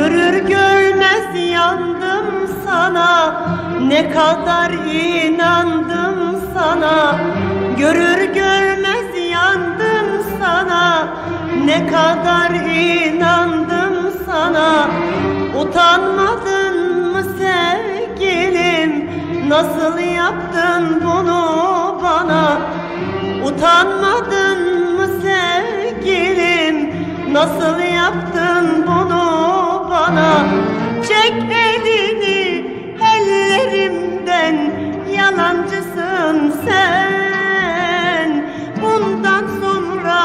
görür görmez yandım sana. Ne kadar inandım sana. Görür görmez yandım sana. Ne kadar inandım sana. Utanmadın mı sevgilim? Nasıl yaptın bunu bana? Utanmadın mı sevgilim? Nasıl yaptın bunu bana. Çek elini ellerimden. Yalancısın sen. Bundan sonra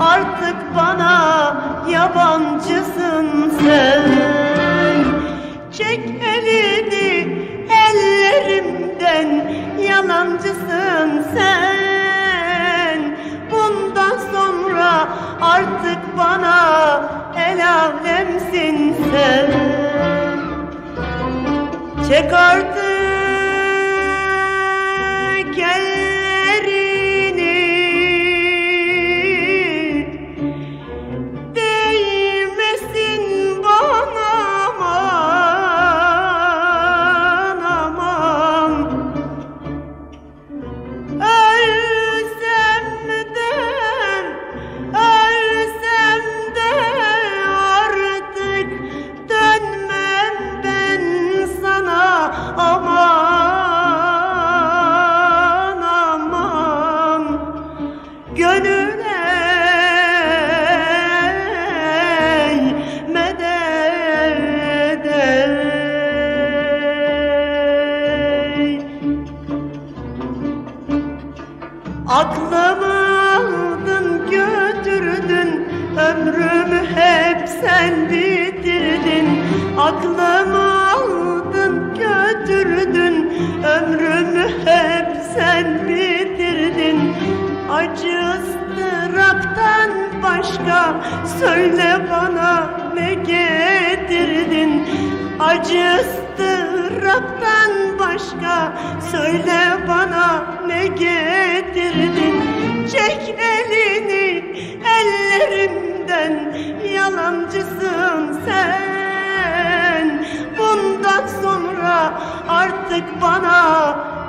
artık bana yabancısın sen. Çek elini ellerimden. Yalancısın sen. Bundan sonra artık bana el alemsin sen Çek artık ellerini Gönül eğmeden Aklımı aldın götürdün Ömrümü hep sen bitirdin Aklımı aldın götürdün Ömrümü hep sen bitirdin Acı ıstıraptan başka Söyle bana ne getirdin? Acı ıstıraptan başka Söyle bana ne getirdin? Çek elini ellerimden Yalancısın sen. Bundan sonra artık bana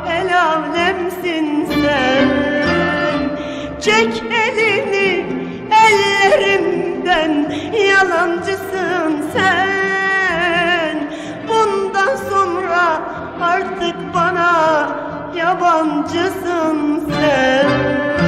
Çek elini ellerimden Yalancısın sen. Bundan sonra artık bana Yabancısın sen.